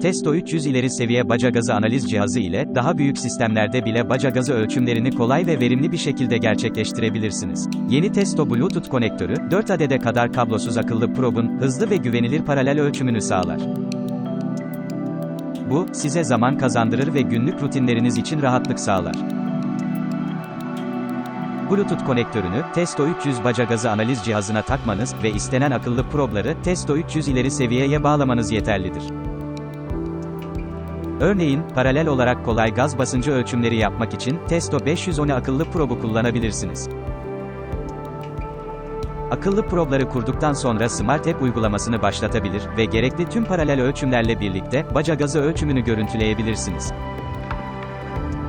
Testo 300 ileri seviye baca gazı analiz cihazı ile daha büyük sistemlerde bile baca gazı ölçümlerini kolay ve verimli bir şekilde gerçekleştirebilirsiniz. Yeni Testo Bluetooth konektörü, 4 adede kadar kablosuz akıllı probun hızlı ve güvenilir paralel ölçümünü sağlar. Bu, size zaman kazandırır ve günlük rutinleriniz için rahatlık sağlar. Bluetooth konektörünü, Testo 300 baca gazı analiz cihazına takmanız ve istenen akıllı probları Testo 300 ileri seviyeye bağlamanız yeterlidir. Örneğin, paralel olarak kolay gaz basıncı ölçümleri yapmak için Testo 510 akıllı probu kullanabilirsiniz. Akıllı probları kurduktan sonra Smart App uygulamasını başlatabilir ve gerekli tüm paralel ölçümlerle birlikte baca gazı ölçümünü görüntüleyebilirsiniz.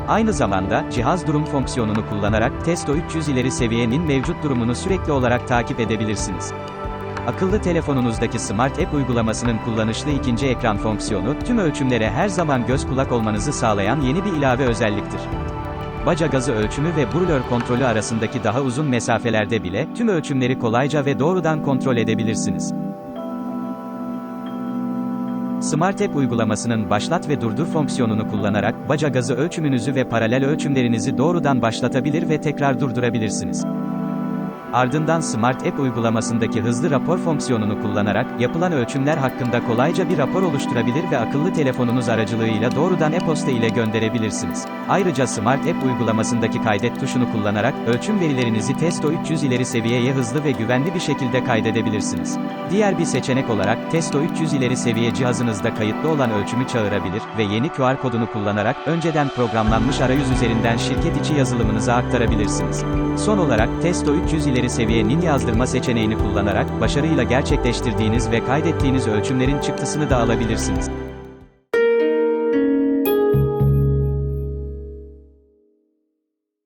Aynı zamanda, cihaz durum fonksiyonunu kullanarak Testo 300 ileri seviyenin mevcut durumunu sürekli olarak takip edebilirsiniz. Akıllı telefonunuzdaki Smart App uygulamasının kullanışlı ikinci ekran fonksiyonu, tüm ölçümlere her zaman göz kulak olmanızı sağlayan yeni bir ilave özelliktir. Baca gazı ölçümü ve brülör kontrolü arasındaki daha uzun mesafelerde bile, tüm ölçümleri kolayca ve doğrudan kontrol edebilirsiniz. Smart App uygulamasının başlat ve durdur fonksiyonunu kullanarak, baca gazı ölçümünüzü ve paralel ölçümlerinizi doğrudan başlatabilir ve tekrar durdurabilirsiniz. Ardından Smart App uygulamasındaki hızlı rapor fonksiyonunu kullanarak, yapılan ölçümler hakkında kolayca bir rapor oluşturabilir ve akıllı telefonunuz aracılığıyla doğrudan e-posta ile gönderebilirsiniz. Ayrıca Smart App uygulamasındaki kaydet tuşunu kullanarak, ölçüm verilerinizi Testo 300 ileri seviyeye hızlı ve güvenli bir şekilde kaydedebilirsiniz. Diğer bir seçenek olarak, Testo 300 ileri seviye cihazınızda kayıtlı olan ölçümü çağırabilir ve yeni QR kodunu kullanarak, önceden programlanmış arayüz üzerinden şirket içi yazılımınıza aktarabilirsiniz. Son olarak, Testo 300 ileri seviyenin yazdırma seçeneğini kullanarak, başarıyla gerçekleştirdiğiniz ve kaydettiğiniz ölçümlerin çıktısını da alabilirsiniz.